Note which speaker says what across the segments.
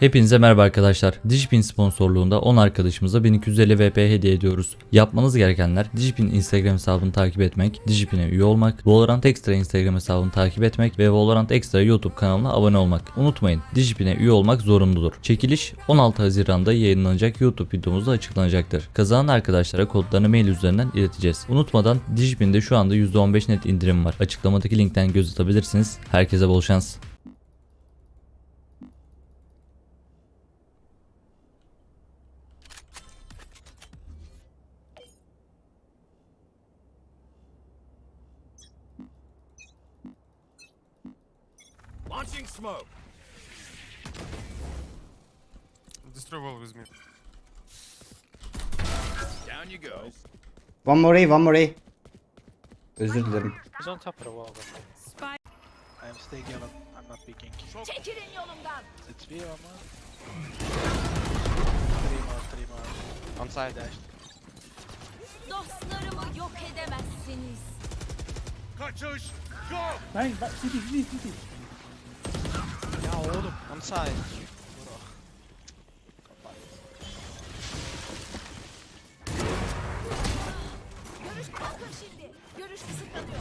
Speaker 1: Hepinize merhaba arkadaşlar. Digipin sponsorluğunda 10 arkadaşımıza 1250 VP hediye ediyoruz. Yapmanız gerekenler Digipin Instagram hesabını takip etmek, Digipin'e üye olmak, Valorant Extra Instagram hesabını takip etmek ve Valorant Extra YouTube kanalına abone olmak. Unutmayın Digipin'e üye olmak zorunludur. Çekiliş 16 Haziran'da yayınlanacak YouTube videomuzda açıklanacaktır. Kazanan arkadaşlara kodlarını mail üzerinden ileteceğiz. Unutmadan Digipin'de şu anda %15 net indirim var. Açıklamadaki linkten göz atabilirsiniz. Herkese bol şans.
Speaker 2: Launching smoke.
Speaker 3: Destroy wall with me.
Speaker 2: Down you go.
Speaker 4: One more A, one more A. Özür dilerim.
Speaker 5: He's on top of the wall.
Speaker 6: Spike
Speaker 5: I am staying yellow. I'm not peeking.
Speaker 6: çekilin yolumdan.
Speaker 5: It's or more. Three more, three more. On side dash.
Speaker 6: Dostlarımı yok edemezsiniz.
Speaker 2: Kaçış. Go.
Speaker 5: Ya oğlum. On side.
Speaker 6: Görüş bakın şimdi. Görüş kısıtlanıyor.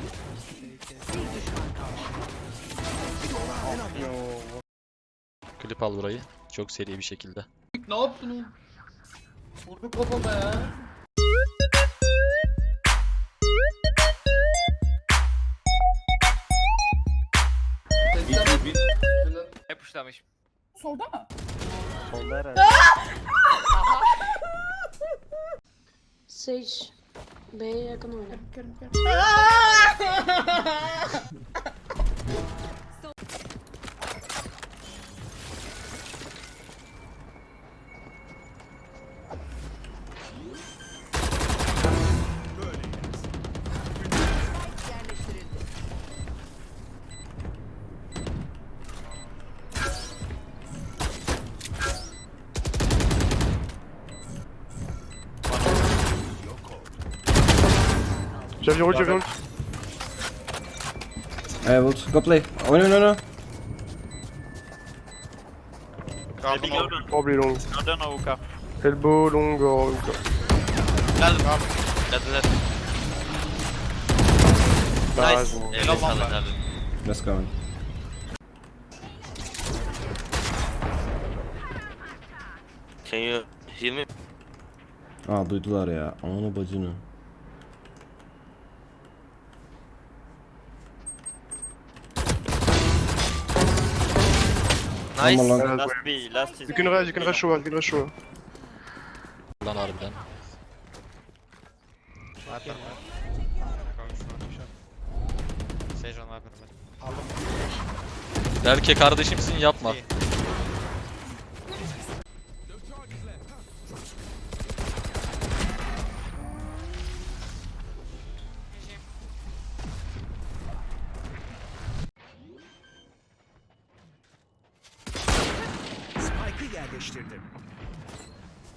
Speaker 6: Bir düşman kaldı.
Speaker 7: Klip al burayı. Çok seri bir şekilde.
Speaker 8: Ne yaptın oğlum? Vurdu kafama ya.
Speaker 9: Hep uçlamış.
Speaker 6: Solda mı?
Speaker 5: Solda herhalde.
Speaker 10: Sage B'ye yakın oyna.
Speaker 3: J'avais ult, j'avais ult.
Speaker 4: I ult. Go play. Oh no no no.
Speaker 3: Probably long. Elbow, long or hookah. Barrage.
Speaker 4: Let's go. man.
Speaker 7: Can you hear me?
Speaker 4: Aa duydular ya. Ananı bacını.
Speaker 7: Nice.
Speaker 4: More long.
Speaker 3: Last
Speaker 7: B, last is
Speaker 3: You can rush, you can rush over, you can rush over.
Speaker 7: Lan harbiden.
Speaker 5: Viper var. Sage on Viper var. Aldım.
Speaker 7: Berke kardeşimsin yapma.
Speaker 5: İyi.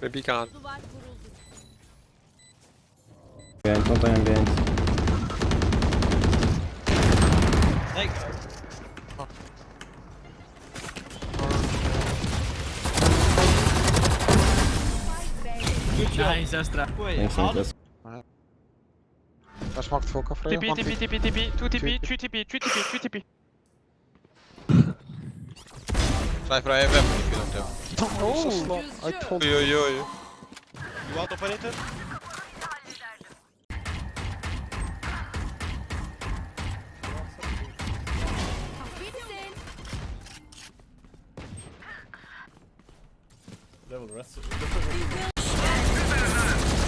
Speaker 2: Ve bir
Speaker 3: kan. Behind,
Speaker 6: not I am
Speaker 4: behind. Hey. Nice, Astra. Ah, Thanks, Nicholas.
Speaker 5: Flash marked for coffre. TP, hein. TP, TP, TP, 2 TP, 3 TP, 3 TP, 3 TP.
Speaker 3: Try for AFM. Them if you don't have.
Speaker 5: Oh, so slow. I told you.
Speaker 3: Yo, yo, yo.
Speaker 5: You want operator?
Speaker 6: Bitsin.
Speaker 2: Drone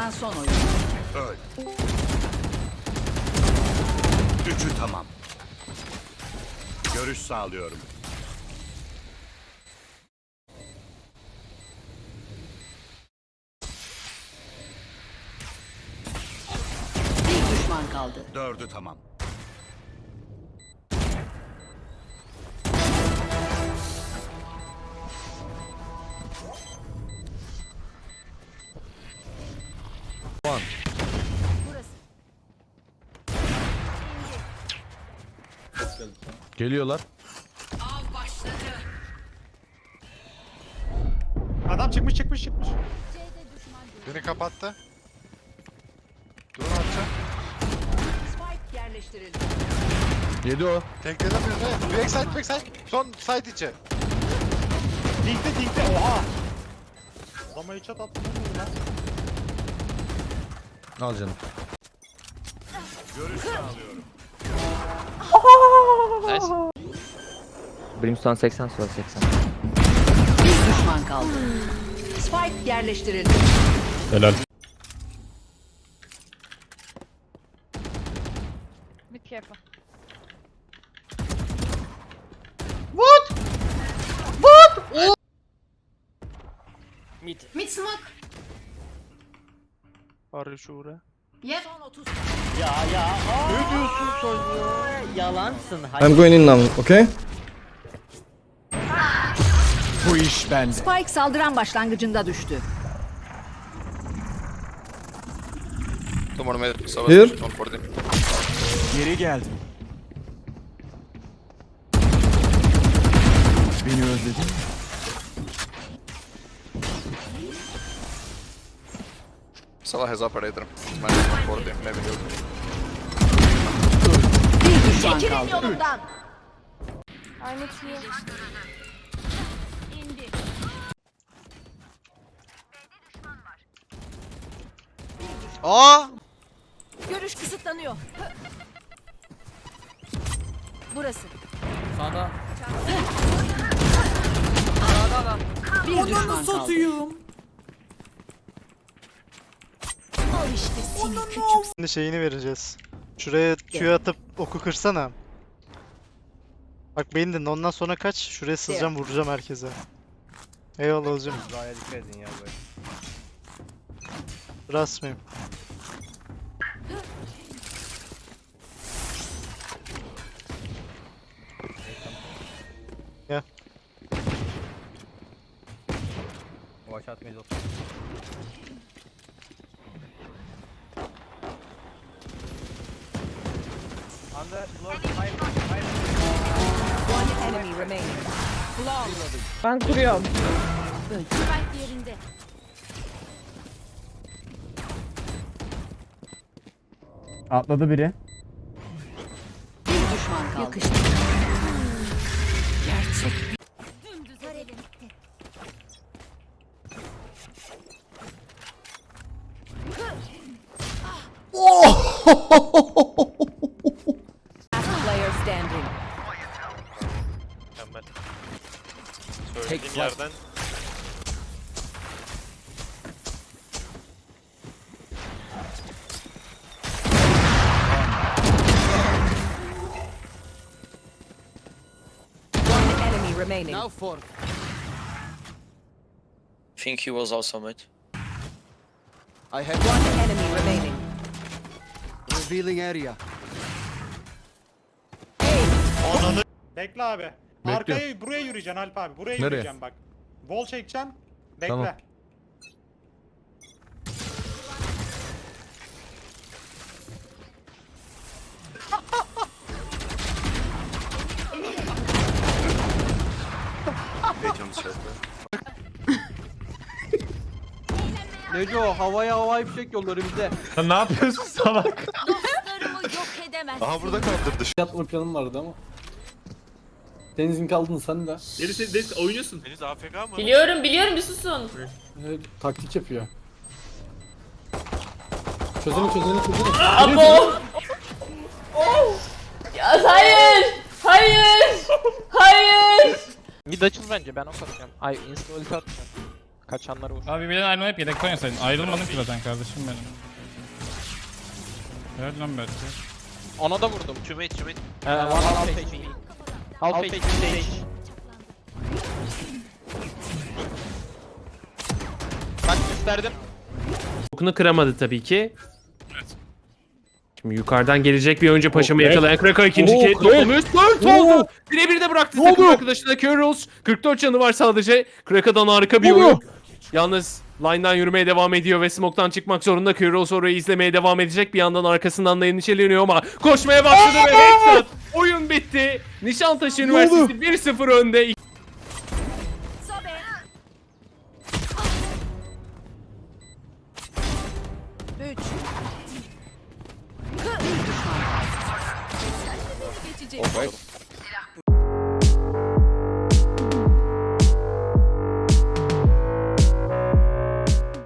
Speaker 6: kalan son oyun.
Speaker 2: Öl. Üçü tamam. Görüş sağlıyorum.
Speaker 6: Bir düşman kaldı.
Speaker 2: Dördü tamam.
Speaker 11: Geliyorlar.
Speaker 6: Av başladı.
Speaker 8: Adam çıkmış çıkmış çıkmış.
Speaker 3: Beni kapattı.
Speaker 6: Spike yerleştirildi.
Speaker 11: Yedi o.
Speaker 3: Tekledim birini. Backside backside. Son side içi.
Speaker 8: Dinkte dinkte oha. Adama headshot attım lan.
Speaker 11: Al canım.
Speaker 2: Görüş sağlıyorum.
Speaker 3: Nice.
Speaker 9: Brimstone 80 sonra 80.
Speaker 6: Bir düşman kaldı. Spike yerleştirildi.
Speaker 11: Helal.
Speaker 5: Mid careful.
Speaker 10: Mid smoke.
Speaker 5: Are you sure?
Speaker 10: Yep.
Speaker 6: Son 30
Speaker 9: Yalansın.
Speaker 4: I'm going in now, okay?
Speaker 2: Bu iş bende.
Speaker 6: Spike saldıran başlangıcında düştü.
Speaker 3: More mid. So
Speaker 4: Here.
Speaker 3: Them.
Speaker 2: Geri geldim. Beni özledin mi?
Speaker 3: Salah has operator. Minus one for them. Maybe he'll.
Speaker 6: Bir düşman kaldı.
Speaker 10: I'm with you.
Speaker 3: Aa!
Speaker 6: Görüş kısıtlanıyor. Burası.
Speaker 9: Sağda.
Speaker 6: Bir düşman kaldı.
Speaker 8: Şimdi şeyini vereceğiz. Şuraya Q atıp oku kırsana. Bak beni dinle ondan sonra kaç. Şuraya sızacağım vuracağım herkese. Eyvallah hocam.
Speaker 4: Zaya dikkat edin ya böyle.
Speaker 8: Rasmiyim.
Speaker 4: Watch out middle. Under, close, high, high.
Speaker 6: One enemy remaining.
Speaker 10: Ben kuruyorum.
Speaker 6: Spike yerinde.
Speaker 4: Atladı biri.
Speaker 6: Bir düşman kaldı. Yakıştı. Gerçek. Dümdüz edelim.
Speaker 7: Söylediğim yerden
Speaker 6: One enemy remaining.
Speaker 7: think he was also mid.
Speaker 6: One enemy remaining.
Speaker 2: Revealing area.
Speaker 8: Bekle abi. Arkaya buraya yürüyeceksin Alp abi. Buraya
Speaker 11: Nereye?
Speaker 8: yürüyeceksin bak. Wall çekeceksin. Bekle.
Speaker 11: Tamam.
Speaker 9: Neco havaya havai fişek yolları bize.
Speaker 11: Sen ne yapıyorsun salak?
Speaker 6: Dostlarımı yok edemezsin.
Speaker 3: Aha burada kaldırdı.
Speaker 9: Yatma planım vardı ama. Deniz'in kaldın sen de.
Speaker 7: Deniz AFK mı?
Speaker 10: Biliyorum biliyorum bir susun.
Speaker 9: Evet, taktik yapıyor. Çözene çözene çözene.
Speaker 10: Abo. Ya hayır. Hayır. Hayır.
Speaker 5: Mid açıl bence ben o satacağım. Ay insta ulti atacağım. Kaçanları vur.
Speaker 12: Abi birden ayrılma hep yedekten yasaydın. Ayrılmadın ki zaten kardeşim benim. Evet lan belki.
Speaker 5: Ona da vurdum.
Speaker 7: Two mid.
Speaker 5: Ee, one half HP. Half HP stage. Bak gösterdim.
Speaker 12: Okunu kıramadı tabii ki. Şimdi yukarıdan gelecek bir önce paşamı yakalayan Krakow ikinci
Speaker 9: Oo,
Speaker 12: kez
Speaker 9: Krakow.
Speaker 12: dolmuş. Dört oldu. Birebir de bıraktı takım arkadaşına Curls. 44 canı var sadece. Krakow'dan harika bir oyun. Yalnız Line'dan yürümeye devam ediyor ve smoke'tan çıkmak zorunda. Kyros orayı izlemeye devam edecek. Bir yandan arkasından da endişeleniyor ama koşmaya başladı ve headshot. Oyun bitti. Nişantaşı Üniversitesi 1-0 önde.